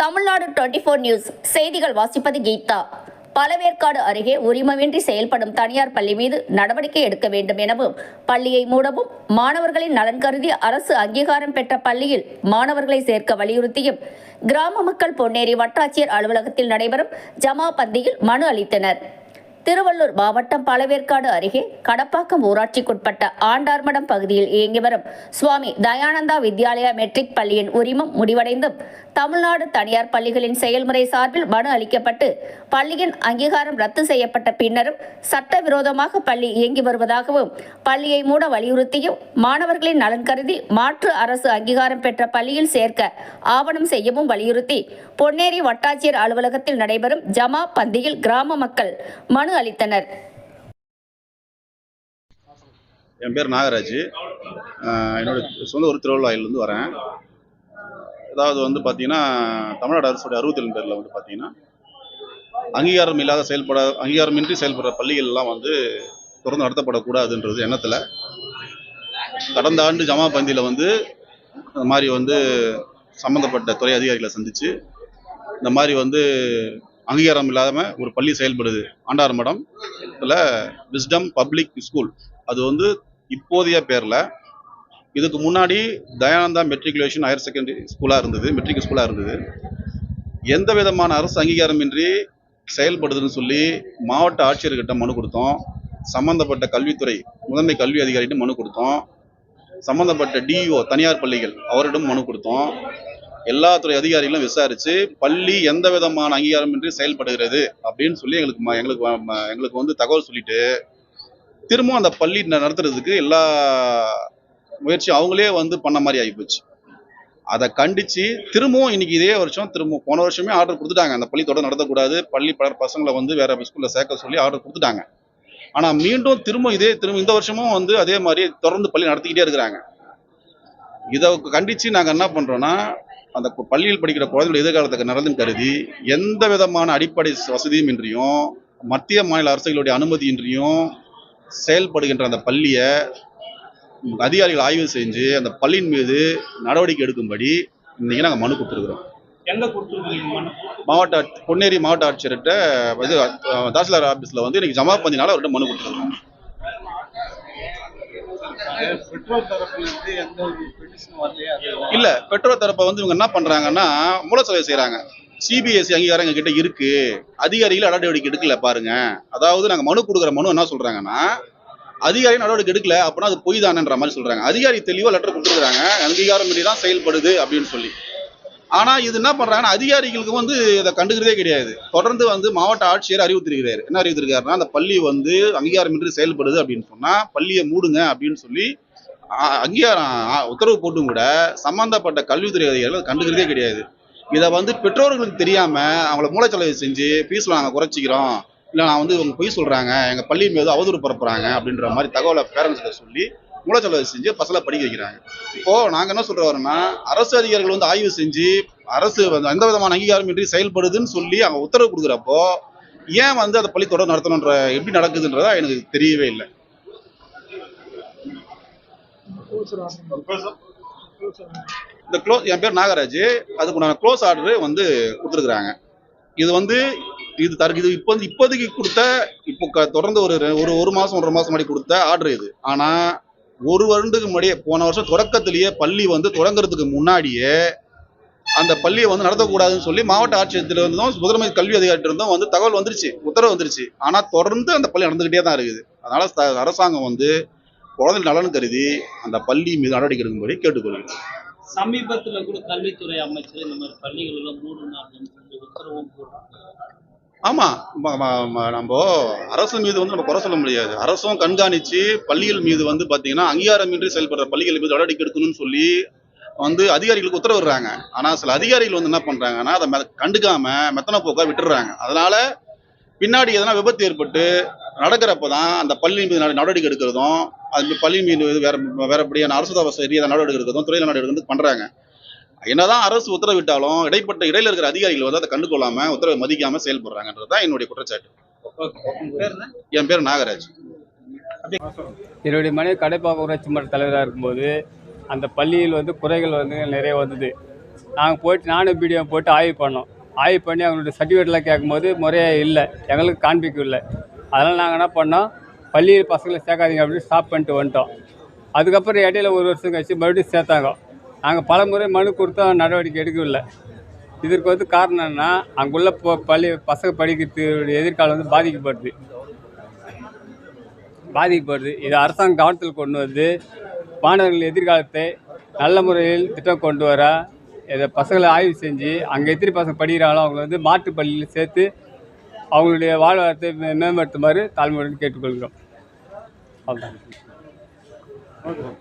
Tamil Nadu twenty four news செய்திகள் வாசிப்பது கீதா. பழவேற்காடு அருகே உரிமமின்றி செயல்படும் தனியார் பள்ளி மீது நடவடிக்கை எடுக்க வேண்டும் எனவும் பள்ளியை மூடவும் மாணவர்களின் நலன் கருதி அரசு அங்கீகாரம் பெற்ற பள்ளியில் மாணவர்களை சேர்க்க வலியுறுத்தியும் கிராம மக்கள் பொன்னேரி வட்டாட்சியர் அலுவலகத்தில் நடைபெறும் ஜமா பந்தியில் மனு அளித்தனர். திருவள்ளூர் மாவட்டம் பழவேற்காடு அருகே கடப்பாக்கம் ஊராட்சிக்குட்பட்ட ஆண்டார்மடம் பகுதியில் இயங்கி வரும் சுவாமி தயானந்தா வித்யாலயா மெட்ரிக் பள்ளியின் உரிமம் முடிவடைந்தும் தமிழ்நாடு தனியார் பள்ளிகளின் செயல்முறை சார்பில் மனு அளிக்கப்பட்டு பள்ளியின் அங்கீகாரம் ரத்து செய்யப்பட்ட பின்னரும் சட்டவிரோதமாக பள்ளி இயங்கி வருவதாகவும் பள்ளியை மூட வலியுறுத்தியும் மாணவர்களின் நலன் கருதி மாற்று அரசு அங்கீகாரம் பெற்ற பள்ளியில் சேர்க்க ஆவணம் செய்யவும் வலியுறுத்தி பொன்னேரி வட்டாட்சியர் அலுவலகத்தில் நடைபெறும் ஜமா பந்தியில் கிராம மக்கள் மனு அளித்தனர். என் பேர் நாகராஜ். என்னோட சொந்த ஊர் திருவள்ளாயிலேருந்து வரேன். அதாவது வந்து பார்த்தீங்கன்னா தமிழ்நாடு அரசுடைய அறுபத்தேழு பேரில் வந்து பார்த்தீங்கன்னா அங்கீகாரம் இல்லாத செயல்பட அங்கீகாரமின்றி செயல்படுற பள்ளிகள்லாம் வந்து தொடர்ந்து நடத்தப்படக்கூடாதுன்றது எண்ணத்தில். கடந்த ஆண்டு ஜமா பந்தியில் வந்து இந்த மாதிரி வந்து சம்மந்தப்பட்ட துறை அதிகாரிகளை சந்தித்து இந்த மாதிரி வந்து அங்கீகாரம் இல்லாமல் ஒரு பள்ளி செயல்படுது. ஆண்டார் மடம் இதில் விஸ்டம் பப்ளிக் ஸ்கூல் அது வந்து இப்போதைய பேரில். இதுக்கு முன்னாடி தயானந்தா மெட்ரிகுலேஷன் ஹையர் செகண்டரி ஸ்கூலாக இருந்தது மெட்ரிக் ஸ்கூலாக இருந்தது. எந்த விதமான அரசு அங்கீகாரமின்றி செயல்படுதுன்னு சொல்லி மாவட்ட ஆட்சியர்கிட்ட மனு கொடுத்தோம். சம்பந்தப்பட்ட கல்வித்துறை முதன்மை கல்வி அதிகாரிகிட்ட மனு கொடுத்தோம். சம்பந்தப்பட்ட டிஇஓ தனியார் பள்ளிகள் அவரிடம் மனு கொடுத்தோம். எல்லா துறை அதிகாரிகளும் விசாரிச்சு பள்ளி எந்த விதமான அங்கீகாரமின்றி செயல்படுகிறது அப்படின்னு சொல்லி எங்களுக்கு ம- எங்களுக்கு எங்களுக்கு வந்து தகவல் சொல்லிட்டு திரும்பவும் அந்த பள்ளி நடத்துறதுக்கு எல்லா முயற்சியும் அவங்களே வந்து பண்ண மாதிரி ஆகிப்போச்சு அதை கண்டிச்சு திரும்பவும் இன்னைக்கு இதே வருஷம் திரும்ப போன வருஷமே ஆர்டர் கொடுத்துட்டாங்க. அந்த பள்ளி தொடர் நடத்தக்கூடாது பள்ளி ப பசங்களை வந்து வேற ஸ்கூல்ல சேர்க்க சொல்லி ஆர்டர் கொடுத்துட்டாங்க. ஆனா மீண்டும் திரும்ப இதே திரும்ப இந்த வருஷமும் வந்து அதே மாதிரி தொடர்ந்து பள்ளி நடத்திக்கிட்டே இருக்கிறாங்க. இதை கண்டிச்சு நாங்கள் என்ன பண்றோம்னா அந்த பள்ளியில் படிக்கிற குழந்தைகள் எதிர்காலத்துக்கு நலன் கருதி எந்த விதமான அடிப்படை வசதியும் இன்றியும் மத்திய மாநில அரசுகளுடைய அனுமதியின்றியும் செயல்படுகின்ற அந்த பள்ளியை அதிகாரிகள் ஆய்வு செஞ்சு அந்த பள்ளியின் மீது நடவடிக்கை எடுக்கும்படி இன்னைக்கு நாங்கள் மனு கொடுத்துருக்குறோம். மாவட்ட பொன்னேரி மாவட்ட ஆட்சியர்கிட்ட இது தாசில்தார் ஆபீஸ்ல வந்து இன்னைக்கு ஜமா பந்தினால அவர்கிட்ட மனு கொடுத்துருக்கோம் இல்ல பெற்றோர் தரப்பை வந்து இவங்க என்ன பண்றாங்கன்னா மூலச்சலவை செய்யறாங்க சிபிஎஸ்சி அங்கீகாரம் எங்க கிட்ட இருக்கு. அதிகாரிகள் நடவடிக்கை எடுக்கல பாருங்க. அதாவது நாங்க மனு கொடுக்குற மனு என்ன சொல்றாங்கன்னா அதிகாரி நடவடிக்கை எடுக்கல அப்படின்னா அது பொய் தானன்ற மாதிரி சொல்றாங்க. அதிகாரி தெளிவா லெட்டர் கொடுத்துருக்காங்க அங்கீகாரம் மீறி தான் செயல்படுது அப்படின்னு சொல்லி. ஆனால் இது என்ன பண்ணுறாங்கன்னா அதிகாரிகளுக்கு வந்து இதை கண்டுக்கிறதே கிடையாது. தொடர்ந்து வந்து மாவட்ட ஆட்சியர் அறிவுறுத்திருக்கிறாரு என்ன அறிவுறுத்திருக்காருன்னா அந்த பள்ளி வந்து அங்கீகாரமின்றி செயல்படுது அப்படின்னு சொன்னால் பள்ளியை மூடுங்க அப்படின்னு சொல்லி அங்கீகாரம் உத்தரவு போட்டும் கூட சம்பந்தப்பட்ட கல்வித்துறை அதிகாரிகள் கண்டுக்கிறதே கிடையாது. இதை வந்து பெற்றோர்களுக்கு தெரியாமல் அவங்கள மூளைச்சலவை செஞ்சு ஃபீஸ் நாங்கள் குறைச்சிக்கிறோம். இல்லை நான் வந்து இவங்க பொய் சொல்கிறாங்க எங்கள் பள்ளி மீது அவதூறு பரப்புகிறாங்க அப்படின்ற மாதிரி தகவலை பேரண்ட்ஸ்கிட்ட சொல்லி மூளைச்சலவை செஞ்சு பசங்களை படிக்க வைக்கிறாங்க. இப்போ நாங்க என்ன சொல்ற வரோம்னா அரசு அதிகாரிகள் வந்து ஆய்வு செஞ்சு அரசு வந்து எந்த விதமான அங்கீகாரமின்றி செயல்படுதுன்னு சொல்லி அவங்க உத்தரவு கொடுக்குறப்போ ஏன் வந்து அந்த பள்ளி தொடர் நடத்தணுன்ற எப்படி நடக்குதுன்றதா எனக்கு தெரியவே இல்லை. இந்த க்ளோஸ் என் பேர் நாகராஜ். அதுக்குண்டான க்ளோஸ் ஆர்டர் வந்து கொடுத்துருக்குறாங்க. இது வந்து இது தருக்கு இது இப்போ இப்போதைக்கு கொடுத்த இப்போ தொடர்ந்து ஒரு ஒரு ஒரு மாசம் ஒன்றரை மாசம் முன்னாடி கொடுத்த ஆர்டர் இது. ஆனா ஒரு வருடத்துக்கு முன்னாடியே போன வருஷம் தொடக்கத்திலேயே பள்ளி வந்து தொடங்குறதுக்கு முன்னாடியே அந்த பள்ளியை வந்து நடத்தக்கூடாதுன்னு சொல்லி மாவட்ட ஆட்சியத்தில் இருந்தும் முதலமைச்சர் கல்வி அதிகாரிட்ட இருந்தும் வந்து தகவல் வந்துருச்சு உத்தரவு வந்துருச்சு. ஆனால் தொடர்ந்து அந்த பள்ளி நடந்துக்கிட்டே தான் இருக்குது. அதனால அரசாங்கம் வந்து குழந்தை நலன் கருதி அந்த பள்ளி மீது நடவடிக்கை எடுக்கும்படி கேட்டுக்கொள்கிறேன் சமீபத்தில் கூட கல்வித்துறை அமைச்சர் இந்த மாதிரி பள்ளிகள் எல்லாம் மூடணும் அப்படின்னு சொல்லி உத்தரவும் போடுறாங்க ஆமா நம்ம அரசு மீது வந்து நம்ம குறை சொல்ல முடியாது. அரசும் கண்காணிச்சு பள்ளிகள் மீது வந்து பாத்தீங்கன்னா அங்கீகாரமின்றி செயல்படுற பள்ளிகள் மீது நடவடிக்கை எடுக்கணும்னு சொல்லி வந்து அதிகாரிகளுக்கு உத்தரவிடுறாங்க. ஆனா சில அதிகாரிகள் வந்து என்ன பண்றாங்கன்னா அதை மெ- கண்டுக்காம மெத்தன போக்கா விட்டுடுறாங்க. அதனால பின்னாடி எதனா விபத்து ஏற்பட்டு நடக்கிறப்ப தான் அந்த பள்ளி மீது நடவடிக்கை எடுக்கிறதும் அது பள்ளி மீது வேற வேறபடியான அரசு தவச நடவடிக்கை எடுக்கிறதும் துறையில் நடவடிக்கை வந்து பண்றாங்க. என்னதான் அரசு உத்தரவிட்டாலும் இடைப்பட்ட இடையில இருக்கிற அதிகாரிகள் வந்து அதை கண்டுகொள்ளாம உத்தரவை மதிக்காம செயல்படுறாங்கன்றது தான் என்னுடைய குற்றச்சாட்டு. என் பேர் நாகராஜ். என்னுடைய மனைவி கடைப்பாக்கம் ஊராட்சி மன்ற தலைவராக இருக்கும்போது அந்த பள்ளியில் வந்து குறைகள் வந்து நிறைய வந்தது. நாங்கள் போயிட்டு நானும் பிடிஓ போயிட்டு ஆய்வு பண்ணோம். ஆய்வு பண்ணி அவங்களுடைய சர்டிஃபிகேட்லாம் கேட்கும்போது முறையாக இல்லை. எங்களுக்கு காண்பிக்கவில்லை அதனால் நாங்கள் என்ன பண்ணோம்? பள்ளியில் பசங்களை சேர்க்காதீங்க அப்படின்னு ஸ்டாப் பண்ணிட்டு வந்துட்டோம். அதுக்கப்புறம் இடையில ஒரு வருஷம் கழிச்சு மறுபடியும் சேர்த்தாங்க. நாங்கள் பல முறை மனு கொடுத்தோம் நடவடிக்கை எடுக்கவில்லை. இதற்கு வந்து காரணம் என்ன அங்குள்ள போ பள்ளி பசங்க படிக்கிறது எதிர்காலம் வந்து பாதிக்கப்படுது. பாதிக்கப்படுது. இது அரசாங்கம் கவனத்தில் கொண்டு வந்து மாணவர்கள் எதிர்காலத்தை நல்ல முறையில் திட்டம் கொண்டு வர இதை பசங்களை ஆய்வு செஞ்சு அங்கே எத்திரி பசங்க படிக்கிறாங்களோ அவங்களை வந்து மாற்றுப் பள்ளியில் சேர்த்து அவங்களுடைய வாழ்வாரத்தை மே- மேம்படுத்துமாறு தாழ்மையுடன் கேட்டுக்கொள்கிறோம். அவ்வளோதான்